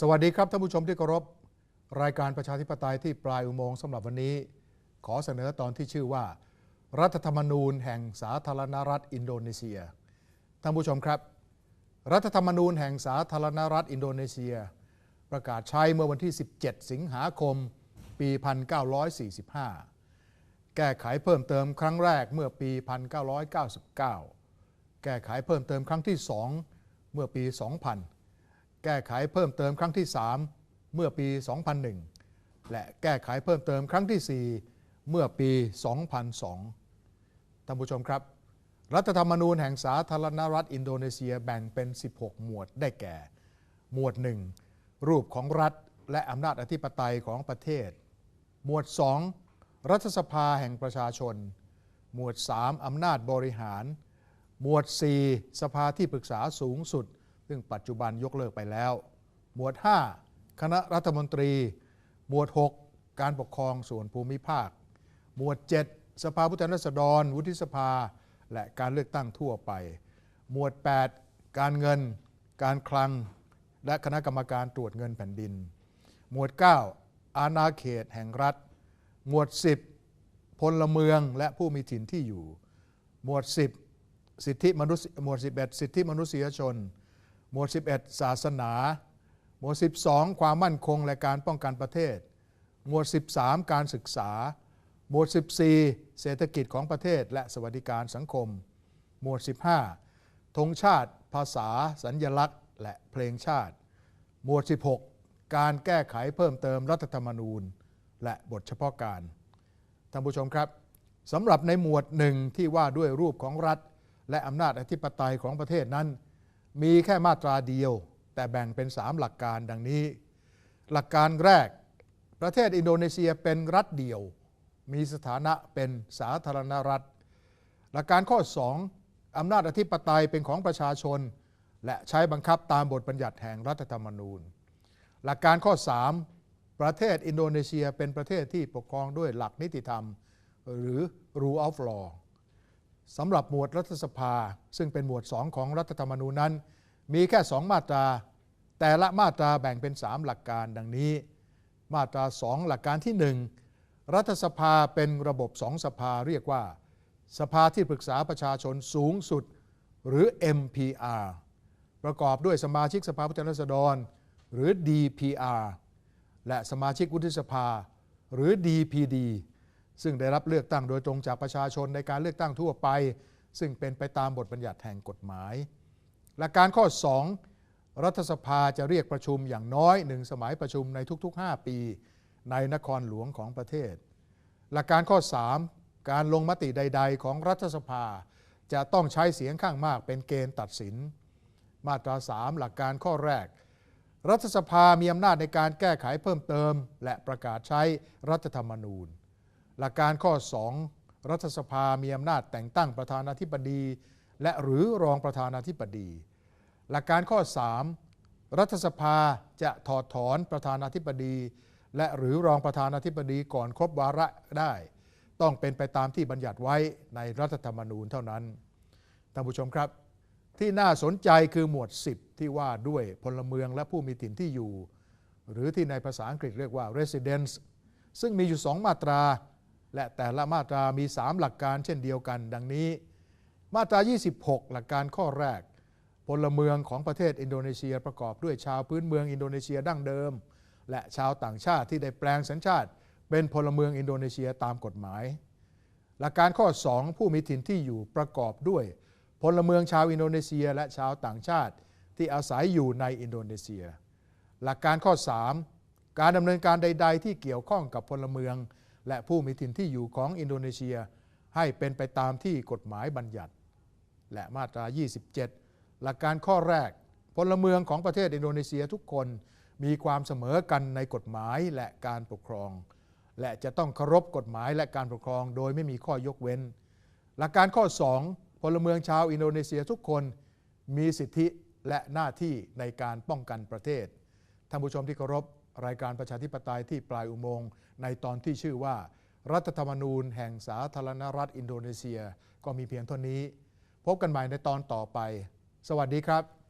สวัสดีครับท่านผู้ชมที่เคารพ รายการประชาธิปไตยที่ปลายอุโมงค์สำหรับวันนี้ ขอเสนอตอนที่ชื่อว่า รัฐธรรมนูญแห่งสาธารณรัฐอินโดนีเซีย ท่านผู้ชมครับ รัฐธรรมนูญแห่งสาธารณรัฐอินโดนีเซีย ประกาศใช้เมื่อวันที่ 17 สิงหาคม ปี 1945 แก้ไขเพิ่มเติมครั้งแรกเมื่อปี 1999 แก้ไขเพิ่มเติมครั้งที่ 2 เมื่อปี 2000 แก้ไขเพิ่มเติมครั้งที่ 3 เมื่อปี 2001 และแก้ไขเพิ่มเติมครั้งที่ 4 เมื่อปี 2002 ท่านผู้ชมครับ รัฐธรรมนูญแห่งสาธารณรัฐอินโดนีเซียแบ่งเป็น 16 หมวดได้แก่ หมวด 1 รูปของรัฐและอำนาจอธิปไตยของประเทศ หมวด 2 รัฐสภาแห่งประชาชน หมวด 3 อำนาจบริหาร หมวด 4 สภาที่ปรึกษาสูงสุด ซึ่งปัจจุบันยกเลิกไปแล้ว หมวด 5 คณะรัฐมนตรี หมวด 6 การปกครองส่วนภูมิภาค หมวด 7 สภาผู้แทนราษฎร วุฒิสภา และการเลือกตั้งทั่วไป หมวด 8 การเงิน การคลัง และคณะกรรมการตรวจเงินแผ่นดิน หมวด 9 อาณาเขตแห่งรัฐ หมวด 10 พลเมืองและผู้มีถิ่นที่อยู่ หมวด 10 สิทธิมนุษยหมวด 11 สิทธิมนุษยชน หมวด 11 ศาสนา หมวด 12 ความมั่นคงและการป้องกันประเทศ หมวด 13 การศึกษา หมวด 14 เศรษฐกิจของประเทศและสวัสดิการสังคม หมวด 15ธงชาติ ภาษา สัญญลักษณ์ และเพลงชาติ หมวด 16 การแก้ไขเพิ่มเติมรัฐธรรมนูญ และบทเฉพาะการ ท่านผู้ชมครับสำหรับในหมวดหนึ่งที่ว่าด้วยรูปของรัฐ และอำนาจอธิปไตยของประเทศนั้น มีแค่มาตราเดียว แต่แบ่งเป็น 3 หลักการดังนี้ หลักการแรก ประเทศอินโดนีเซียเป็นรัฐเดียว มีสถานะเป็นสาธารณรัฐ หลักการข้อ 2 อำนาจอธิปไตยเป็นของประชาชน และใช้บังคับตามบทบัญญัติแห่งรัฐธรรมนูญ หลักการข้อ 3 ประเทศอินโดนีเซียเป็นประเทศที่ปกครองด้วยหลักนิติธรรม หรือ rule of law สำหรับหมวดรัฐสภา ซึ่งเป็นหมวด 2 ของรัฐธรรมนูญนั้น มีแค่ 2 มาตรา แต่ละมาตราแบ่งเป็น 3 หลักการดังนี้ มาตรา 2 หลักการที่ 1 รัฐสภาเป็นระบบสองสภาเรียกว่า สภาที่ปรึกษาประชาชนสูงสุด หรือ MPR ประกอบด้วยสมาชิกสภาผู้แทนราษฎร หรือ DPR และสมาชิกวุฒิสภา หรือ DPD ซึ่งได้รับเลือกตั้งโดยตรงจากประชาชนในการเลือกตั้งทั่วไป ซึ่งเป็นไปตามบทบัญญัติแห่งกฎหมาย หลักการข้อ 2 รัฐสภาจะเรียกประชุมอย่างน้อยหนึ่งสมัยประชุมในทุก ๆ 5 ปี ในนครหลวงของประเทศ หลักการข้อ 3 การลงมติใด ๆ ของรัฐสภา จะต้องใช้เสียงข้างมากเป็นเกณฑ์ตัดสิน มาตรา 3 หลักการข้อแรกรัฐสภามีอำนาจในการแก้ไขเพิ่มเติม และประกาศใช้รัฐธรรมนูญ หลักการข้อ 2 รัฐสภามีอำนาจแต่งตั้งประธานาธิบดี และหรือรองประธานาธิบดี หลักการข้อ 3 รัฐสภาจะถอดถอนประธานาธิบดี และหรือรองประธานาธิบดีก่อนครบวาระได้ ต้องเป็นไปตามที่บัญญัติไว้ในรัฐธรรมนูญเท่านั้นท่านผู้ชมครับ ที่น่าสนใจคือหมวด 10 ที่ว่าด้วยพลเมืองและผู้มีถิ่นที่อยู่ หรือที่ในภาษาอังกฤษเรียกว่า residence ซึ่งมีอยู่ 2 มาตรา และแต่ละมาตรามี 3 หลักการเช่นเดียวกัน ดังนี้ มาตรา 26 หลักการข้อแรก พลเมืองของประเทศอินโดนีเซียประกอบด้วยชาวพื้นเมืองอินโดนีเซียดั้งเดิม และชาวต่างชาติที่ได้แปลงสัญชาติ เป็นพลเมืองอินโดนีเซียตามกฎหมาย หลักการข้อ 2 ผู้มีถิ่นที่อยู่ประกอบด้วย พลเมืองชาวอินโดนีเซีย และชาวต่างชาติที่อาศัยอยู่ในอินโดนีเซีย หลักการข้อ 3 การดำเนินการใด ๆ ที่เกี่ยวข้องกับพลเมือง และผู้มีถิ่นที่อยู่ของอินโดนีเซีย ให้เป็นไปตามที่กฎหมายบัญญัติ และมาตรา 27 หลักการข้อแรก พลเมืองของประเทศอินโดนีเซียทุกคนมีความเสมอกันในกฎหมายและการปกครอง และจะต้องเคารพกฎหมายและการปกครอง โดยไม่มีข้อยกเว้น หลักการข้อ 2 พลเมืองชาวอินโดนีเซียทุกคนมีสิทธิและหน้าที่ในการป้องกันประเทศท่านผู้ชมที่เคารพ รายการประชาธิปไตยที่ปลายอุโมงค์ในตอนที่ชื่อว่า รัฐธรรมนูญแห่งสาธารณรัฐอินโดนีเซีย ก็มีเพียงเท่านี้ พบกันใหม่ในตอนต่อไป สวัสดีครับ